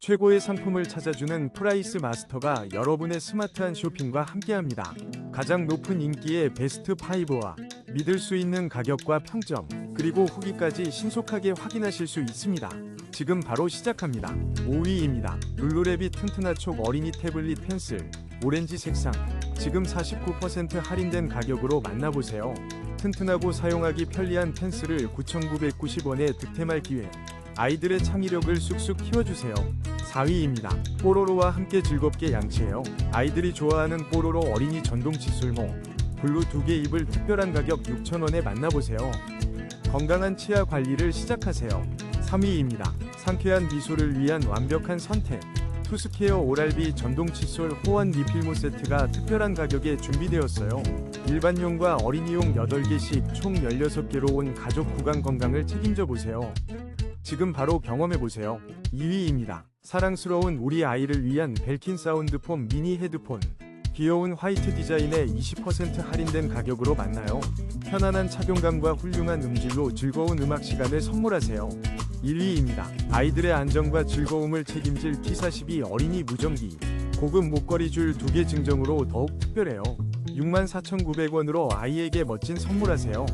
최고의 상품을 찾아주는 프라이스 마스터가 여러분의 스마트한 쇼핑과 함께합니다. 가장 높은 인기의 베스트 5와 믿을 수 있는 가격과 평점, 그리고 후기까지 신속하게 확인하실 수 있습니다. 지금 바로 시작합니다. 5위입니다. 룰루레비 튼튼아촉 어린이 태블릿 펜슬, 오렌지 색상. 지금 49% 할인된 가격으로 만나보세요. 튼튼하고 사용하기 편리한 펜슬을 9,990원에 득템할 기회. 아이들의 창의력을 쑥쑥 키워주세요. 4위입니다. 뽀로로와 함께 즐겁게 양치해요. 아이들이 좋아하는 뽀로로 어린이 전동 칫솔모. 블루 2개 입을 특별한 가격 6,000원에 만나보세요. 건강한 치아 관리를 시작하세요. 3위입니다. 상쾌한 미소를 위한 완벽한 선택. 투스케어 오랄비 전동 칫솔 호환 리필모 세트가 특별한 가격에 준비되었어요. 일반용과 어린이용 8개씩 총 16개로 온 가족 구강 건강을 책임져 보세요. 지금 바로 경험해 보세요. 2위입니다. 사랑스러운 우리 아이를 위한 벨킨 사운드폼 미니 헤드폰. 귀여운 화이트 디자인에 20% 할인된 가격으로 만나요. 편안한 착용감과 훌륭한 음질로 즐거운 음악 시간을 선물하세요. 1위입니다. 아이들의 안정과 즐거움을 책임질 T42 어린이 무전기. 고급 목걸이 줄 2개 증정으로 더욱 특별해요. 64,900원으로 아이에게 멋진 선물하세요.